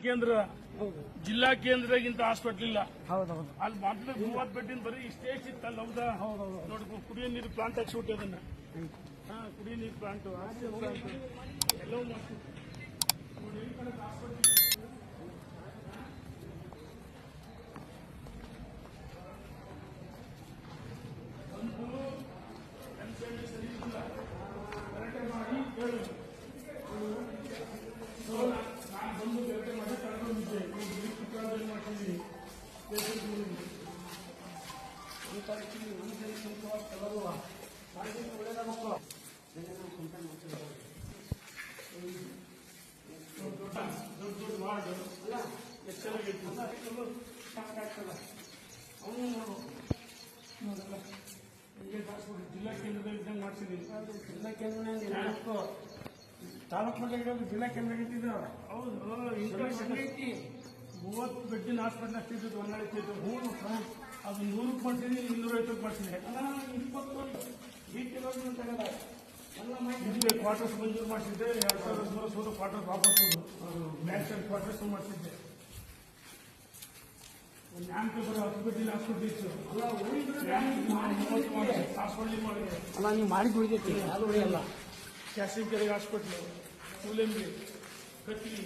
ಕೇಂದ್ರ ಜಿಲ್ಲಾ ಕೇಂದ್ರಗಿಂತ ಹಾಸ್ಪಿಟಲ್ ಇಲ್ಲ. ಹೌದು ಅಲ್ಲಿ ಮೊದಲು ಮೂವತ್ತು ಬೆಡ್ಡಿನ ಬರೀ ಇಷ್ಟೇ ಇತ್ತಲ್ಲ ಹೌದಾ? ಹೌದೌದು. ನೋಡಿ ಕುಡಿಯೋ ನೀರು ಪ್ಲಾಂಟ್ ಹಾಕ್ಸ್ಬಿಟ್ಟು ಅದನ್ನ ಕುಡಿಯೋ ನೀರು ಪ್ಲಾಂಟ್ ಪ್ಲಾಂಟ್ ಎಲ್ಲವೂ ಮಾಡ್ತೀವಿ ಜಿಲ್ಲಾ ಕೇಂದ್ರದಲ್ಲಿ ಇದ್ದಂಗೆ ಮಾಡ್ಸಿದ್ದೀನಿ ಜಿಲ್ಲಾ ಕೇಂದ್ರ ತಾಲೂಕು ಮಟ್ಟ ಇರೋದು ಜಿಲ್ಲಾ ಕೇಂದ್ರ ಹೌದು ಐತಿ ಮೂವತ್ತು ಬೆಡ್ಡಿನ ಹಾಸ್ಪಿಟಲ್ ಅಷ್ಟಿದ್ದು ಹೊನ್ನಾಳಿತಿದ್ದು ಮೂರು ಅದು ನೂರಕ್ಕೆ ಮಾಡ್ತೀನಿ ಇನ್ನೂರ ಐವತ್ತಕ್ಕೆ ಮಾಡ್ತೀನಿ ಇಪ್ಪತ್ತು ಕಿಲೋಮೀಟರ್ ತಗದ ಎಲ್ಲ ಇಲ್ಲಿಗೆ ಕ್ವಾರ್ಟರ್ಸ್ ಮಂಜೂರು ಮಾಡಿಸಿದ್ದೆ. ಎರಡು ಸಾವಿರದ ಮೂರು ಸಾವಿರ ಕ್ವಾರ್ಟರ್ ವಾಪಸ್ ಸೈಡ್ ಕ್ವಾರ್ಟರ್ಸ್ ಮಾಡಿಸಿದ್ದೆ. ಇತ್ತು ಅಲ್ಲ ನೀವು ಮಾಡಿ ಉಳಿದೈತಿ. ಅದು ಉಳಿಯಲ್ಲ. ಕ್ಯಾಸಿಂಗ್ ಕೆರೆಗೆ ಹಾಸ್ಪಿಟ್ಲು. ಕೂಲೆಂಬಿ ಕಟ್ಲಿ